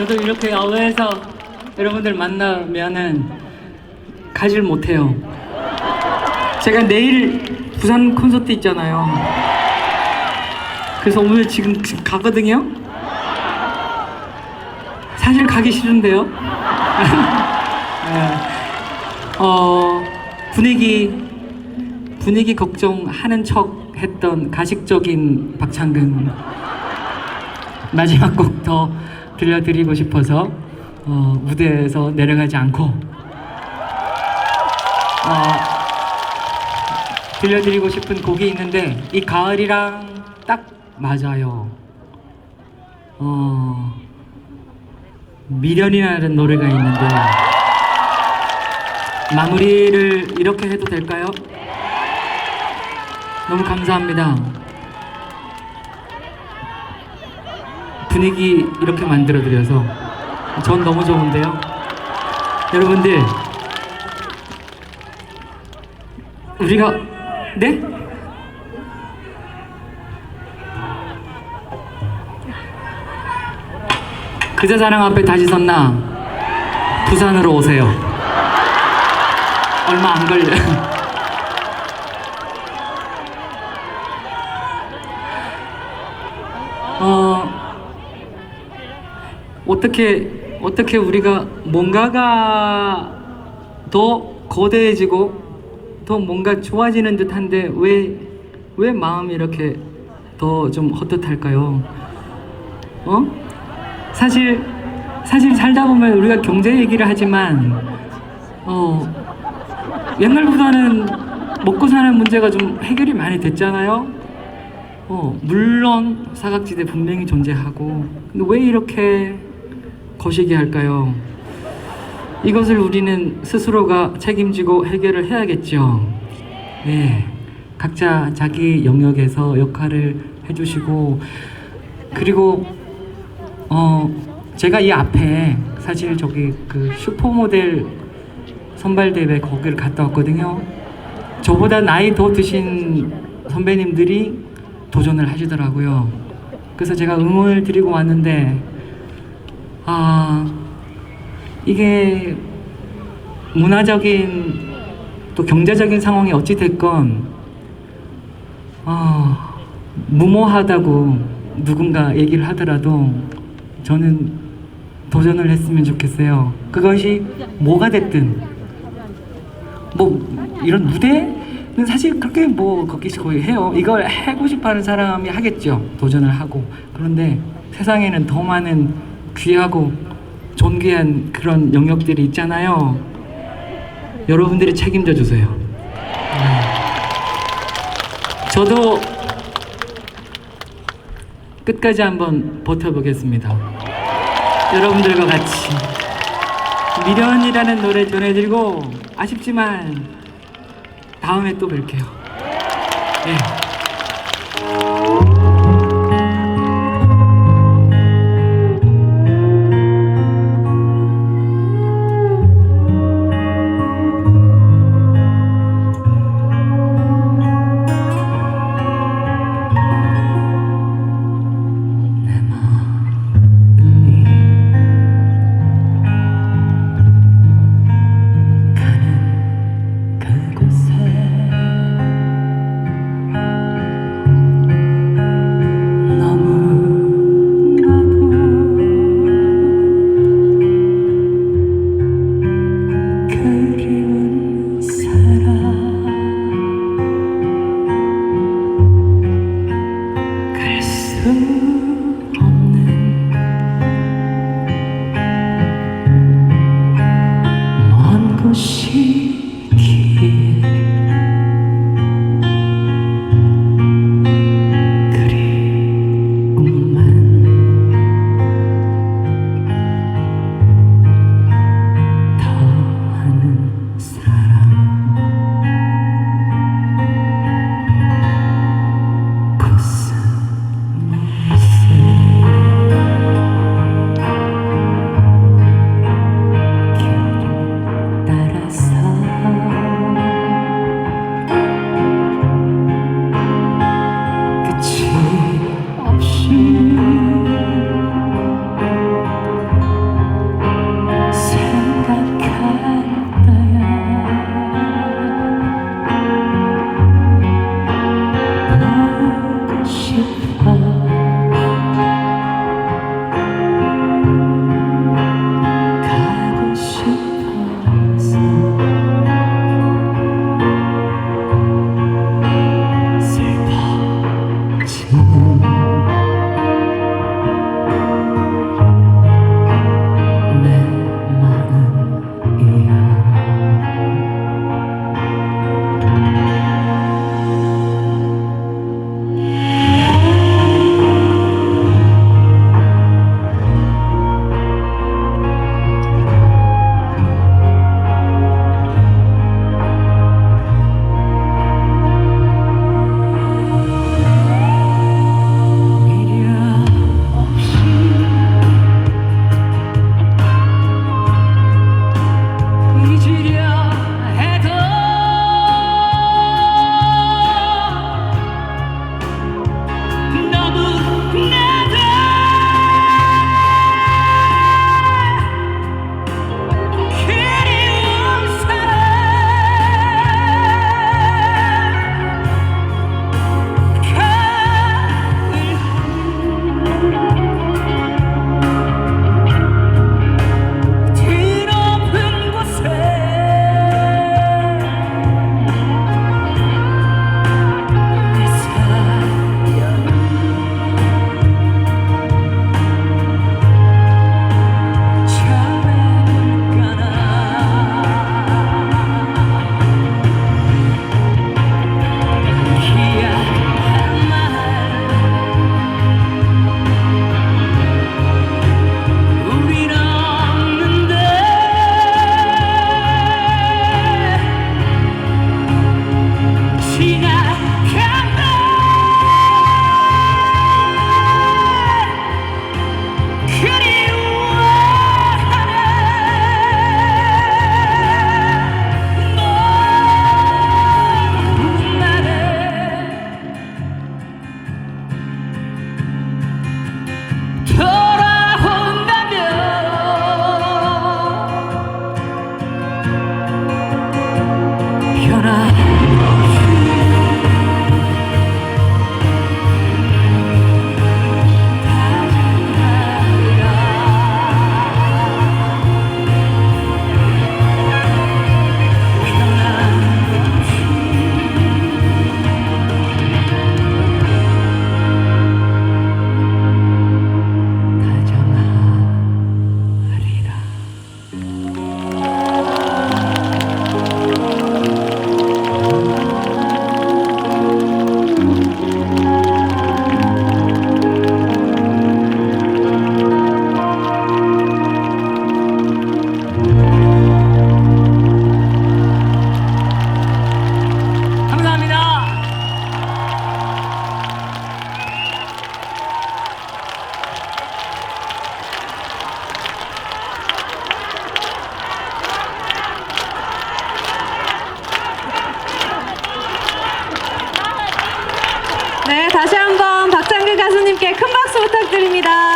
저도 이렇게 야외에서 여러분들 만나면은 가질 못해요. 제가 내일 부산 콘서트 있잖아요. 그래서 오늘 지금, 가거든요. 사실 가기 싫은데요. 네. 어, 분위기 분위기 걱정하는 척 했던 가식적인 박창근 마지막 곡더 들려드리고 싶어서 어, 무대에서 내려가지 않고 어, 들려드리고 싶은 곡이 있는데 이 가을이랑 딱 맞아요. 어, 미련이라는 노래가 있는데 마무리를 이렇게 해도 될까요? 너무 감사합니다. 분위기 이렇게 만들어드려서 전 너무 좋은데요. 여러분들, 우리가, 네? 그저 자랑 앞에 다시 섰나? 부산으로 오세요. 얼마 안 걸려. 어, 어떻게 어떻게 우리가 뭔가가 더 거대해지고 더 뭔가 좋아지는 듯한데 왜 왜 마음이 이렇게 더 좀 헛헛할까요? 어? 사실 사실 살다 보면 우리가 경제 얘기를 하지만 어 옛날보다는 먹고 사는 문제가 좀 해결이 많이 됐잖아요. 어, 물론 사각지대 분명히 존재하고 근데 왜 이렇게 거시기 할까요? 이것을 우리는 스스로가 책임지고 해결을 해야겠죠. 네, 각자 자기 영역에서 역할을 해주시고 그리고 어 제가 이 앞에 사실 저기 그 슈퍼모델 선발대회 거기를 갔다 왔거든요. 저보다 나이 더 드신 선배님들이 도전을 하시더라고요. 그래서 제가 응원을 드리고 왔는데 아 이게 문화적인 또 경제적인 상황이 어찌 됐건 아 무모하다고 누군가 얘기를 하더라도 저는 도전을 했으면 좋겠어요. 그것이 뭐가 됐든 뭐 이런 무대는 사실 그렇게 뭐 거기 거의 해요. 이걸 하고 싶어하는 사람이 하겠죠. 도전을 하고 그런데 세상에는 더 많은 귀하고 존귀한 그런 영역들이 있잖아요. 여러분들이 책임져 주세요. 네. 저도 끝까지 한번 버텨보겠습니다. 여러분들과 같이 미련이라는 노래 전해드리고 아쉽지만 다음에 또 뵐게요. 네. 큰 박수 부탁드립니다.